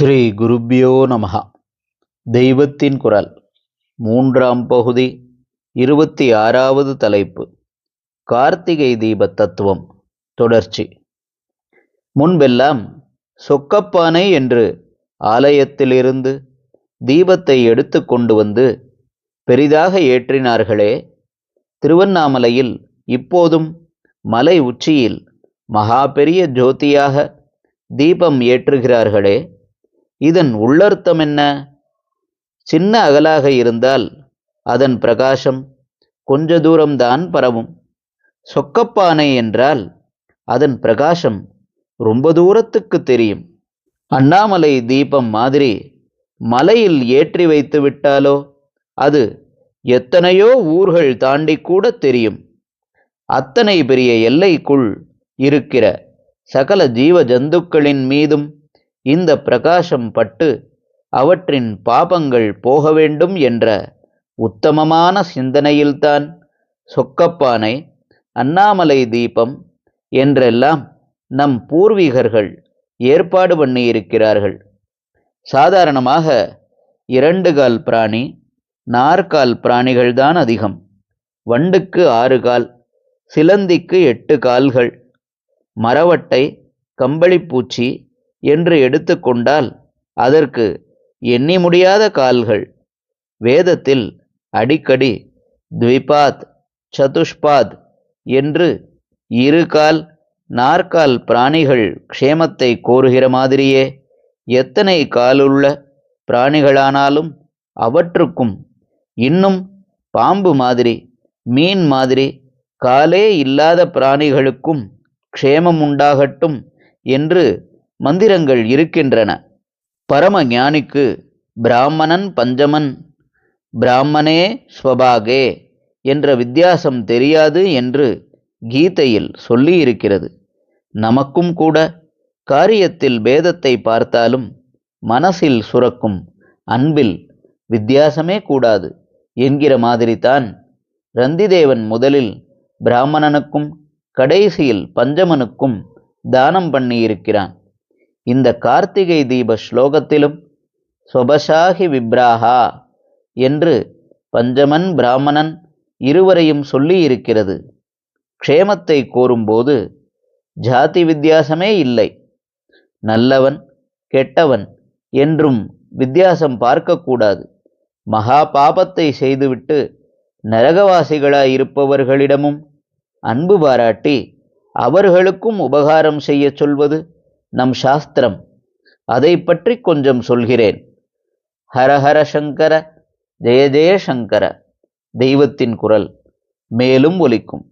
ஸ்ரீ குருப்பியோ நமகா தெய்வத்தின் குரல். மூன்றாம் பகுதி இருபத்தி ஆறாவது தலைப்பு. கார்த்திகை தீப தத்துவம் தொடர்ச்சி. முன்பெல்லாம் சொக்கப்பானை என்று ஆலயத்திலிருந்து தீபத்தை எடுத்து கொண்டு வந்து பெரிதாக ஏற்றினார்களே திருவண்ணாமலையில் இப்போதும் மலை உச்சியில் மகா பெரிய ஜோதியாக தீபம் ஏற்றுகிறார்களே இதன் உள்ளர்த்தம் என்ன? சின்ன அகலாக இருந்தால் அதன் பிரகாசம் கொஞ்ச தூரம்தான் பரவும். சொக்கப்பானை என்றால் அதன் பிரகாசம் ரொம்ப தூரத்துக்கு தெரியும். அண்ணாமலை தீபம் மாதிரி மலையில் ஏற்றி வைத்து விட்டாலோ அது எத்தனையோ ஊர்கள் தாண்டி கூட தெரியும். அத்தனை பெரிய எல்லைக்குள் இருக்கிற சகல ஜீவ ஜந்துக்களின் மீதும் இந்த பிரகாசம் பட்டு அவற்றின் பாபங்கள் போக வேண்டும் என்ற உத்தமமான சிந்தனையில்தான் சொக்கப்பானை அண்ணாமலை தீபம் என்றெல்லாம் நம் பூர்வீகர்கள் ஏற்பாடு பண்ணியிருக்கிறார்கள். சாதாரணமாக இரண்டு கால் பிராணி நாற்கால் பிராணிகள்தான் அதிகம். வண்டுக்கு ஆறு கால் சிலந்திக்கு எட்டு கால்கள். மரவட்டை கம்பளிப்பூச்சி என்று எடுத்துக்கொண்டால் அதற்கு எண்ணி முடியாத கால்கள். வேதத்தில் அடிக்கடி த்விபாத் சதுஷ்பாத் என்று இருகால் நாற்கால் பிராணிகள் க்ஷேமத்தை கோருகிற மாதிரியே எத்தனை காலுள்ள பிராணிகளானாலும் அவற்றுக்கும் இன்னும் பாம்பு மாதிரி மீன் மாதிரி காலே இல்லாத பிராணிகளுக்கும் க்ஷேமம் உண்டாகட்டும் என்று மந்திரங்கள் இருக்கின்றன. பரம ஞானிக்கு பிராமணன் பஞ்சமன் பிராமணே ஸ்வபாகே என்ற வித்தியாசம் தெரியாது என்று கீதையில் சொல்லியிருக்கிறது. நமக்கும் கூட காரியத்தில் பேதத்தை பார்த்தாலும் மனசில் சுரக்கும் அன்பில் வித்தியாசமே கூடாது என்கிற மாதிரிதான் ரந்திதேவன் முதலில் பிராமணனுக்கும் கடைசியில் பஞ்சமனுக்கும் தானம் பண்ணியிருக்கிறான். இந்த கார்த்திகை தீப ஸ்லோகத்திலும் சொபசாகி விப்ராஹா என்று பஞ்சமன் பிராமணன் இருவரையும் சொல்லியிருக்கிறது. க்ஷேமத்தை கோரும்போது ஜாதி வித்தியாசமே இல்லை. நல்லவன் கெட்டவன் என்றும் வித்தியாசம் பார்க்கக்கூடாது. மகா பாபத்தை செய்துவிட்டு நரகவாசிகளாயிருப்பவர்களிடமும் அன்பு பாராட்டி அவர்களுக்கும் உபகாரம் செய்யச் சொல்வது நம் சாஸ்திரம். அதை பற்றி கொஞ்சம் சொல்கிறேன். ஹரஹர சங்கர ஜெய ஜெய சங்கர தெய்வத்தின் குரல் மேலும் ஒலிக்கும்.